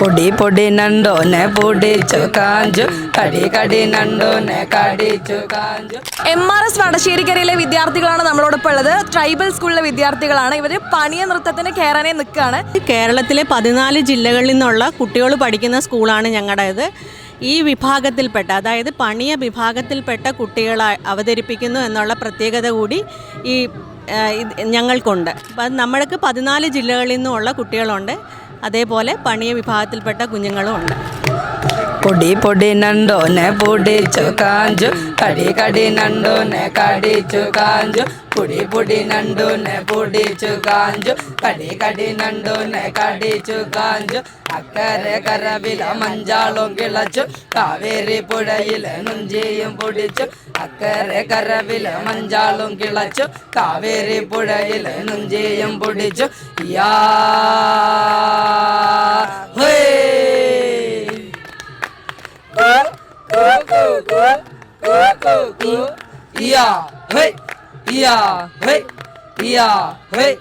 പൊടി പൊടി നണ്ടോ നണ്ടോനെ പൊടിച്ചു കാഞ്ചു. കടി കടി നണ്ടോ നണ്ടോനെ കടിച്ചു കാഞ്ചു. എം ആർ എസ് വടശ്ശേരിക്കരയിലെ വിദ്യാർത്ഥികളാണ് നമ്മളോടൊപ്പം ഉള്ളത്. ട്രൈബൽ സ്കൂളിലെ വിദ്യാർത്ഥികളാണ്. ഇവർ പണിയ നൃത്തത്തിന് കയറാനേ നിൽക്കുകയാണ് കേരളത്തിലെ പതിനാല് ജില്ലകളിൽ നിന്നുള്ള കുട്ടികൾ പഠിക്കുന്ന സ്കൂളാണ് ഞങ്ങളുടേത്. ഈ വിഭാഗത്തിൽപ്പെട്ട അതായത് പണിയ വിഭാഗത്തിൽപ്പെട്ട കുട്ടികളെ അവതരിപ്പിക്കുന്നു എന്നുള്ള പ്രത്യേകത കൂടി ഈ ഞങ്ങൾക്കുണ്ട്. അപ്പം നമ്മൾക്ക് പതിനാല് ജില്ലകളിൽ നിന്നുമുള്ള കുട്ടികളുണ്ട്. അതേപോലെ പണിയ വിഭാഗത്തിൽപ്പെട്ട കുഞ്ഞുങ്ങളും ഉണ്ട് പൊടി പൊടി നേ പൊടിച്ചു കാഞ്ചു. കടി കടി നണ്ടോ നണ്ടോനെ കടിച്ചു കാഞ്ചു. പൊടി പൊടി നണ്ടോ നേ പൊടിച്ചു കാഞ്ചു. കടി കടി നണ്ടോ നണ്ടോനെ കടിച്ചു കാഞ്ചു. അക്കരെ കരവില മഞ്ചാളും കിളച്ചു. കാവേരി പുഴയിലെ നുഞ്ചിയും പൊടിച്ചു. അക്കരെ കരവില മഞ്ചാളും കിളച്ചു. കാവേരി പുഴയിലെ നുഞ്ചിയും പൊടിച്ചു. യാ 咕咕咕咕咕，咿呀嘿，咿呀嘿，咿呀嘿。